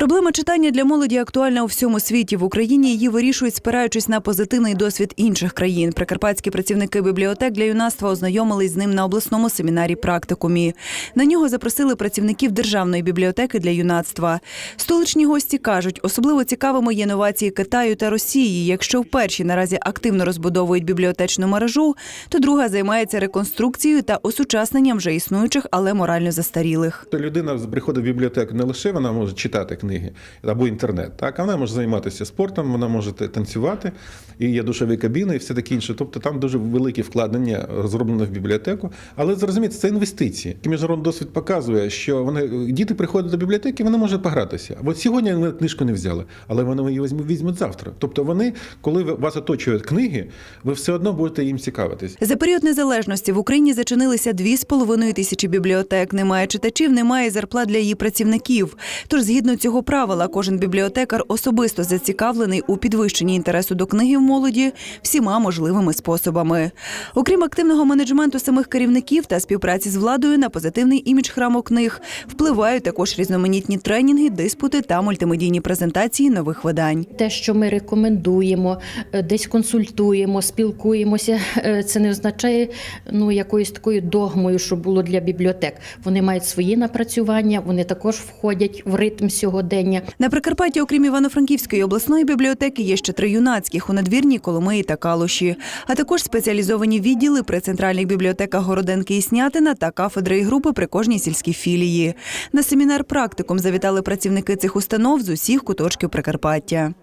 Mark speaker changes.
Speaker 1: Проблема читання для молоді актуальна у всьому світі. В Україні її вирішують, спираючись на позитивний досвід інших країн. Прикарпатські працівники бібліотек для юнацтва ознайомились з ним на обласному семінарі практикумі. На нього запросили працівників державної бібліотеки для юнацтва. Столичні гості кажуть, особливо цікавими є новації Китаю та Росії. Якщо в першій наразі активно розбудовують бібліотечну мережу, то друга займається реконструкцією та осучасненням вже існуючих, але морально застарілих.
Speaker 2: Людина приходить в бібліотеку не лише вона може читати книги або інтернет, так вона може займатися спортом, вона може танцювати, і є душові кабіни, і все таке інше. Тобто там дуже велике вкладення зроблено в бібліотеку. Але зрозуміти, це інвестиції. Міжнародний досвід показує, що вони діти приходять до бібліотеки, вони можуть погратися. От сьогодні вони книжку не взяли, але вони її візьмуть, візьмуть завтра. Тобто вони, коли вас оточують книги, ви все одно будете їм цікавитись.
Speaker 1: За період незалежності в Україні зачинилися дві з половиною тисячі бібліотек. Немає читачів, немає зарплат для її працівників. Тож, згідно цього правила, кожен бібліотекар особисто зацікавлений у підвищенні інтересу до книги в молоді всіма можливими способами. Окрім активного менеджменту самих керівників та співпраці з владою на позитивний імідж храму книг впливають також різноманітні тренінги, диспути та мультимедійні презентації нових видань.
Speaker 3: Те, що ми рекомендуємо, е, десь консультуємо, спілкуємося, е, це не означає ну якоюсь такою догмою, що було для бібліотек. Вони мають свої напрацювання, вони також входять в ритм сьогодення.
Speaker 1: На Прикарпатті, окрім Івано-Франківської обласної бібліотеки, є ще три юнацьких у надвірній Коломиї та Калуші, а також спеціалізовані відділи при центральних бібліотеках Городенки і Снятина та кафедри і групи при кожній сільській філії. На семінар практикум завітали працівники цих установ з усіх куточків Прикарпаття.